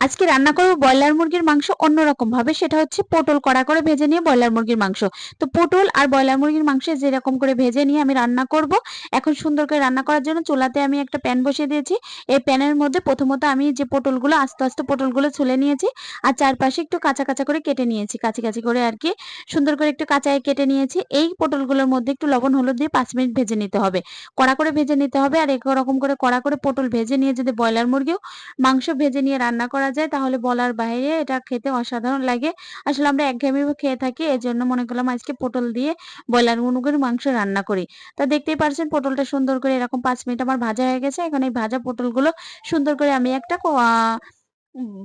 আজকে রান্না করব ব্রয়লার মুরগির মাংস অন্যরকম ভাবে, সেটা হচ্ছে পটল কড়া করে ভেজে নিয়ে ব্রয়লার মুরগির মাংস। তো পটল আর ব্রয়লার মুরগির মাংস যেরকম করে ভেজে নিয়ে আমি রান্না করব, এখন সুন্দর করে রান্না করার জন্য চুলাতে আমি একটা প্যান বসিয়ে দিয়েছি। এই প্যানের মধ্যে প্রথমত আমি যে পটলগুলো, আস্তে আস্তে পটলগুলো ছুলে নিয়েছি আর চারপাশে একটু কাঁচা কাঁচা করে কেটে নিয়েছি, কাঁচি কাঁচি করে আর কি। সুন্দর করে একটু কাঁচায় কেটে নিয়েছি। এই পটলগুলোর মধ্যে একটু লবণ, হলুদ দিয়ে পাঁচ মিনিট ভেজে নিতে হবে। কড়া করে ভেজে নিতে হবে আর এরকম করে কড়া করে পটল ভেজে নিয়ে যদি ব্রয়লার মুরগিও মাংস ভেজে নিয়ে রান্না করা যায় তাহলে বলার বাইরে এটা খেতে অসাধারণ লাগে। আসলে আমরা একঘেয়েমি খেয়ে থাকি, এজন্য মনে করলাম আজকে পটল দিয়ে ব্রয়লার মুরগির মাংস রান্না করি। তা দেখতেই পারছেন পটলটা সুন্দর করে এরকম পাঁচ মিনিট আমার ভাজা হয়ে গেছে। এখন এই ভাজা পটলগুলো সুন্দর করে আমি একটা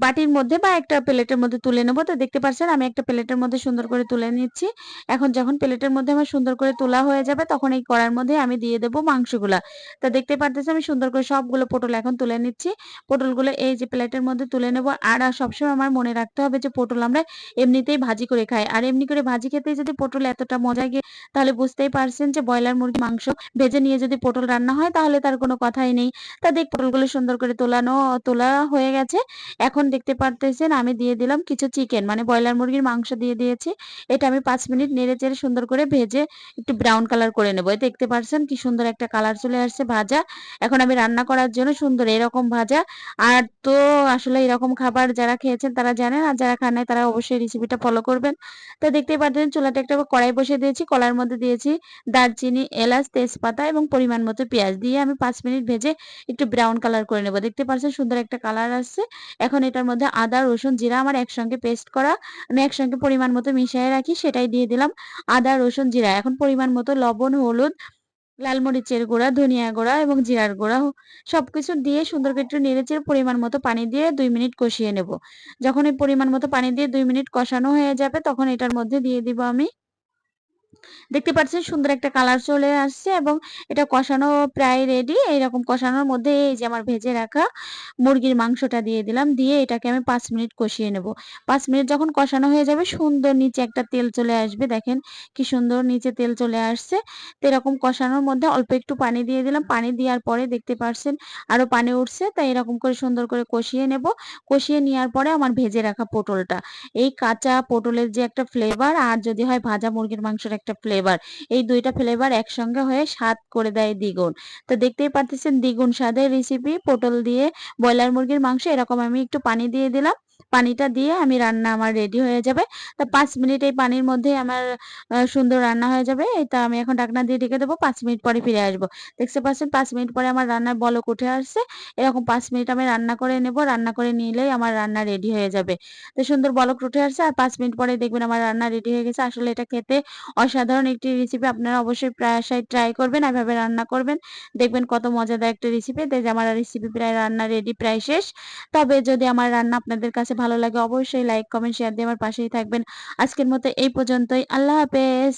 বাটির মধ্যে বা একটা প্লেটের মধ্যে তুলে নেব। তো দেখতে পাচ্ছেন, আমি একটা প্লেটের মধ্যে সুন্দর করে তুলে নিচ্ছি। এখন যখন প্লেটের মধ্যে আমার সুন্দর করে তোলা হয়ে যাবে, তখন এই কড়ার মধ্যে আমি দিয়ে দেবো মাংসগুলা। তো দেখতে পারতেছি আমি সুন্দর করে সবগুলো পটল এখন তুলে নিচ্ছি। পটলগুলো এই যে প্লেটের মধ্যে তুলে নেব। আর সবসময় আমার মনে রাখতে হবে যে, পটল আমরা এমনিতেই ভাজি করে খাই। আর এমনি করে ভাজি খেতে যদি পটল এতটা মজা গিয়ে, তাহলে বুঝতেই পারছেন যে, ব্রয়লার মুরগি মাংস ভেজে নিয়ে যদি পটল রান্না হয়, তাহলে তার কোনো কথাই নেই। তা দেখ, পটলগুলো সুন্দর করে তোলানো, তোলা হয়ে গেছে। এখন দেখতে পারতেছেন আমি দিয়ে দিলাম কিছু চিকেন মানে ব্রয়লার মুরগির মাংস দিয়ে দিয়েছি। এটা আমি পাঁচ মিনিট নেড়ে চেড়ে সুন্দর করে ভেজে একটু ব্রাউন কালার করে নেব। দেখতে পাচ্ছেন কি সুন্দর একটা কালার চলে আসছে ভাজা। এখন আমি রান্না করার জন্য সুন্দর এরকম ভাজা। আর তো আসলে এরকম খাবার যারা খেয়েছেন তারা জানেন, আর যারা খান তারা অবশ্যই রেসিপিটা ফলো করবেন। তো দেখতেই পাচ্ছেন চুলাটা একটা কড়াই বসে দিয়েছি, কলার মধ্যে দিয়েছি দারচিনি, এলাচ, তেজপাতা এবং পরিমাণ মতো পেঁয়াজ। দিয়ে আমি পাঁচ মিনিট ভেজে একটু ব্রাউন কালার করে নেব। দেখতে পাচ্ছেন সুন্দর একটা কালার আসছে। এখন এটার মধ্যে আদা, রসুন, জিরা আমার একসঙ্গে পেস্ট করা, আমি একসঙ্গে পরিমাণ মতো মিশিয়ে রাখি, সেটাই দিয়ে দিলাম। আদা, রসুন, জিরা, এখন পরিমাণ মতো লবণ, হলুদ, লাল মরিচের গুঁড়া, ধনিয়া গুঁড়া এবং জিরার গুঁড়া, সবকিছু দিয়ে সুন্দর করে একটু নেড়েচেড়ে পরিমাণ মতো পানি দিয়ে দুই মিনিট কষিয়ে নেব। যখন এই পরিমাণ মতো পানি দিয়ে দুই মিনিট কষানো হয়ে যাবে, তখন এটার মধ্যে দিয়ে দিব আমি দেখতে পাচ্ছেন সুন্দর একটা কালার চলে আসছে এবং এটা কষানো প্রায় রেডি এইরকম কষানোর মধ্যে এই যে আমার ভেজে রাখা মুরগির মাংসটা দিয়ে দিলাম, দিয়ে এটাকে আমি পাঁচ মিনিট কষিয়ে নেব। পাঁচ মিনিট যখন কষানো হয়ে যাবে সুন্দর নিচে একটা তেল চলে আসবে, দেখেন কি সুন্দর নিচে তেল চলে আসছে। তো এরকম কষানোর মধ্যে অল্প একটু পানি দিয়ে দিলাম, পানি দেওয়ার পরে দেখতে পাচ্ছেন আরও পানি উঠছে, তাই এরকম করে সুন্দর করে কষিয়ে নেব। কষিয়ে নেওয়ার পরে আমার ভেজে রাখা পটলটা। এই কাঁচা পটলের যে একটা ফ্লেভার আর যদি হয় ভাজা মুরগির মাংসের একটা ফ্লেভার এই দুইটা ফ্লেভার একসঙ্গে হয়ে স্বাদ করে দেয় দ্বিগুণ। তো দেখতেই পারতেছেন দ্বিগুণ স্বাদের রেসিপি পটল দিয়ে ব্রয়লার মুরগির মাংস, এরকম আমি একটু পানি দিয়ে দিলাম। পানিটা দিয়ে আমি রান্না আমার রেডি হয়ে যাবে। তা পাঁচ মিনিট এই পানির মধ্যে আমার সুন্দর রান্না হয়ে যাবে। তা আমি এখন ডাকনা দিয়ে ঢেকে দেবো, পাঁচ মিনিট পরে ফিরে আসব। দেখতে পাচ্ছেন, পাঁচ মিনিট পরে আমার রান্নার বলক উঠে আসছে। এরকম পাঁচ মিনিট আমি রান্না করে নেব, রান্না করে নিলেই আমার রান্না রেডি হয়ে যাবে। তো সুন্দর বলক উঠে আসছে, আর পাঁচ মিনিট পরে দেখবেন আমার রান্না রেডি হয়ে গেছে। আসলে এটা খেতে অসাধারণ একটি রেসিপি আপনারা অবশ্যই প্রায়শই ট্রাই করবেন, এভাবে রান্না করবেন। দেখবেন কত মজাদার একটা রেসিপি দেখে আমার রেসিপি প্রায়, রান্না রেডি প্রায় শেষ। তবে যদি আমার রান্না আপনাদের কাছে ভালো লাগে, অবশ্যই লাইক কমেন্ট শেয়ার দিয়ে আমার পাশেই থাকবেন। আজকের মতো এই পর্যন্তই। আল্লাহ হাফেজ।